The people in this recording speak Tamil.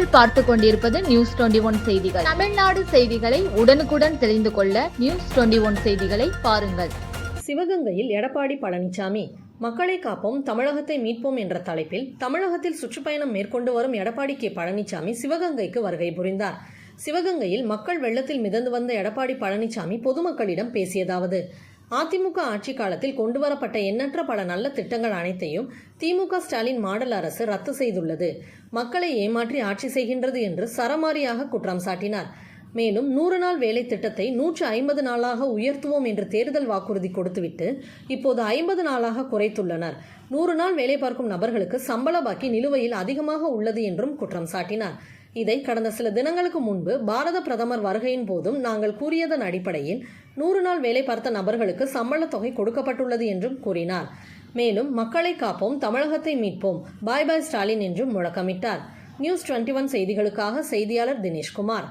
நீங்கள் பார்த்து கொண்டிருப்பது நியூஸ் டுவெண்டி ஒன் செய்திகள். தமிழ்நாடு செய்திகளை உடனுக்குடன் தெரிந்து கொள்ள நியூஸ் டுவெண்டி ஒன் செய்திகளை பாருங்கள். சிவகங்கையில் எடப்பாடி பழனிசாமி மக்களை காப்போம் தமிழகத்தை மீட்போம் என்ற தலைப்பில் தமிழகத்தில் சுற்றுப்பயணம் மேற்கொண்டு வரும் எடப்பாடி கே. பழனிசாமி சிவகங்கைக்கு வருகை புரிந்தார். சிவகங்கையில் மக்கள் வெள்ளத்தில் மிதந்து வந்த எடப்பாடி பழனிசாமி பொதுமக்களிடம் பேசியதாவது அதிமுக ஆட்சி காலத்தில் கொண்டுவரப்பட்ட எண்ணற்ற பல நல்ல திட்டங்கள் அனைத்தையும் திமுக ஸ்டாலின் மாடல் அரசு ரத்து செய்துள்ளது. மக்களை ஏமாற்றி ஆட்சி செய்கின்றது என்று சரமாரியாக குற்றம் சாட்டினார். மேலும் நூறு நாள் வேலை திட்டத்தை நூற்று ஐம்பது நாளாக உயர்த்துவோம் என்று தேர்தல் வாக்குறுதி கொடுத்துவிட்டு இப்போது ஐம்பது நாளாக குறைத்துள்ளனர். நூறு நாள் வேலை பார்க்கும் நபர்களுக்கு சம்பள பாக்கி நிலுவையில் அதிகமாக உள்ளது என்றும் குற்றம் சாட்டினார். இதை கடந்த சில தினங்களுக்கு முன்பு பாரத பிரதமர் வருகையின் போதும் நாங்கள் கூறியதன் அடிப்படையில் நூறு நாள் வேலை பார்த்த நபர்களுக்கு சம்பள தொகை கொடுக்கப்பட்டுள்ளது என்றும் கூறினார். மேலும் மக்களை காப்போம் தமிழகத்தை மீட்போம் பாய் பாய் ஸ்டாலின் என்றும் முழக்கமிட்டார். நியூஸ் டுவெண்ட்டி ஒன் செய்திகளுக்காக செய்தியாளர் தினேஷ்குமார்.